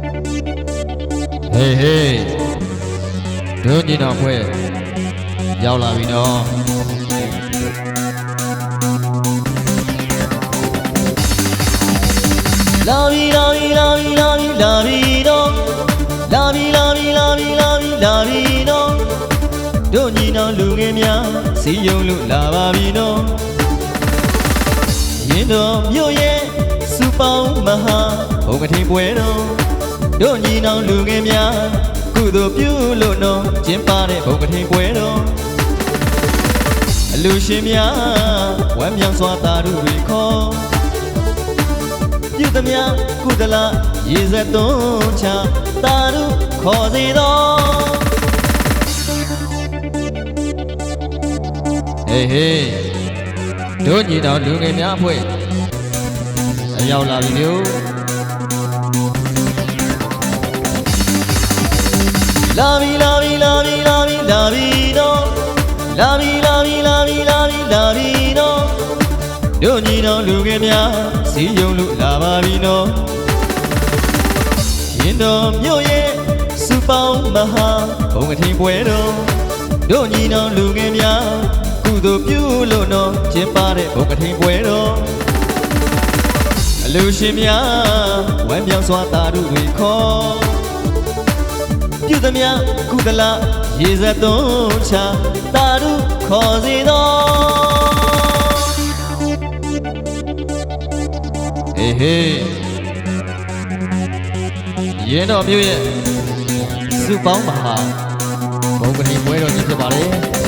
ဟေးဟေးတို့ညီတော်ဖွဲ့ရောက်လာပြီနော်လာပြီလာပြီလာပြီလာပြီလာပြီတော့လာပြီလာပြီလာပြီလာပြီလာပြီတော့တို့ညီနောင်လူငယ်များစီယုံလို့လာပါပြီနော်ရင်တော်မြို့ရဲ့စူပေါင်းမဟာဘုံကတိပွဲတော် တို့ညီနောင်လူငယ်များကုသိုလ်ပြုလို့နော်ကျင်းပတဲ့ဘုံကတိပွဲတော်အလူရှင်များဝမ်းမြောက်စွာသာဓုတွေခေါ်ပြုသမျှကုသလရေစက်သွန်းချတာရုခေါ်စေသောဟေးဟေးတို့ညီတော်လူငယ်များအဖွဲ့အရောက်လာပြီမျိုး လာပြီလာပြီလာပြီလာပြီလာပြီတော့လာပြီလာပြီလာပြီလာပြီလာပြီတော့တို့ညီတော်လူငယ်များစီယုံလို့လာပါပြီနော်ရင်တော်မြို့ရဲ့စူပေါင်းမဟာဘုံကတိပွဲတော်တို့ညီတော်လူငယ်များကုသိုလ်ပြုလို့နော်ကျင်းပတဲ့ဘုံကတိပွဲတော်အလူရှင်များဝမ်းမြောက်စွာသာဓုတွေခေါ် ပြုသမျှကုသလရေစက်သွန်းချသာဓုခေါ်စေသောဟေးဟေးရင်တော်မျိုးရဲ့စုပေါင်းမဟာဘုံကတိပွဲတော်ကြီးဖြစ်ပါလေ